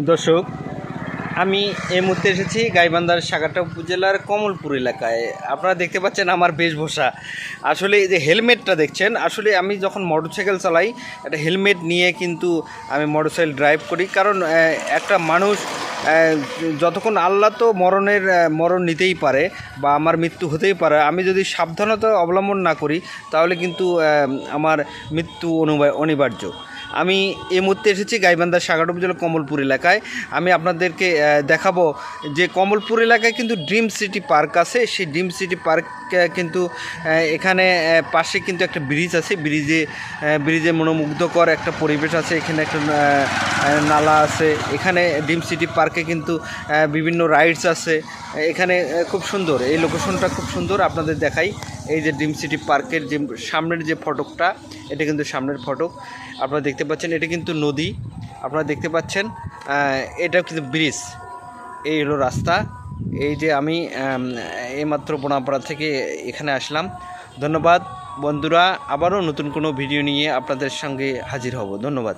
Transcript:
দর্শক, আমি এই মুহূর্তে এসেছি গাইবান্ধার সাগাটা উপজেলার কমলপুর এলাকায়। আপনারা দেখতে পাচ্ছেন আমার বেশভূষা। আসলে এই যে হেলমেটটা দেখছেন, আসলে আমি যখন মোটরসাইকেল চালাই, একটা হেলমেট নিয়ে কিন্তু আমি মোটরসাইকেল ড্রাইভ করি। কারণ একটা মানুষ যতক্ষণ আল্লাহ তো মরণের মরণ নিতেই পারে বা আমার মৃত্যু হতেই পারে, আমি যদি সাবধানতা অবলম্বন না করি, তাহলে কিন্তু আমার মৃত্যু অনুবা- অনিবার্য। আমি এই মুহূর্তে এসেছি গাইবান্ধার সাগাট উপজেলা কমলপুর এলাকায়। আমি আপনাদেরকে দেখাবো যে কমলপুর এলাকায় কিন্তু ড্রিম সিটি পার্ক আছে। সেই ড্রিম সিটি পার্ক কিন্তু এখানে পাশে কিন্তু একটা ব্রিজ আছে। ব্রিজে ব্রিজে মনোমুগ্ধকর একটা পরিবেশ আছে। এখানে একটা নালা আছে। এখানে ড্রিম সিটি পার্কে কিন্তু বিভিন্ন রাইডস আছে। এখানে খুব সুন্দর। এই লোকেশনটা খুব সুন্দর। আপনাদের দেখাই। এই যে ড্রিম সিটি পার্কের যে সামনের যে ফটকটা এটা কিন্তু সামনের ফটক। আপনারা দেখতে পাচ্ছেন এটা কিন্তু নদী। আপনারা দেখতে পাচ্ছেন এটা কিন্তু ব্রিজ। এই হলো রাস্তা। এই যে আমি আম, এইমাত্র বোনাপাড়া থেকে এখানে আসলাম। ধন্যবাদ বন্ধুরা। আবারও নতুন কোনো ভিডিও নিয়ে আপনাদের সঙ্গে হাজির হব। ধন্যবাদ।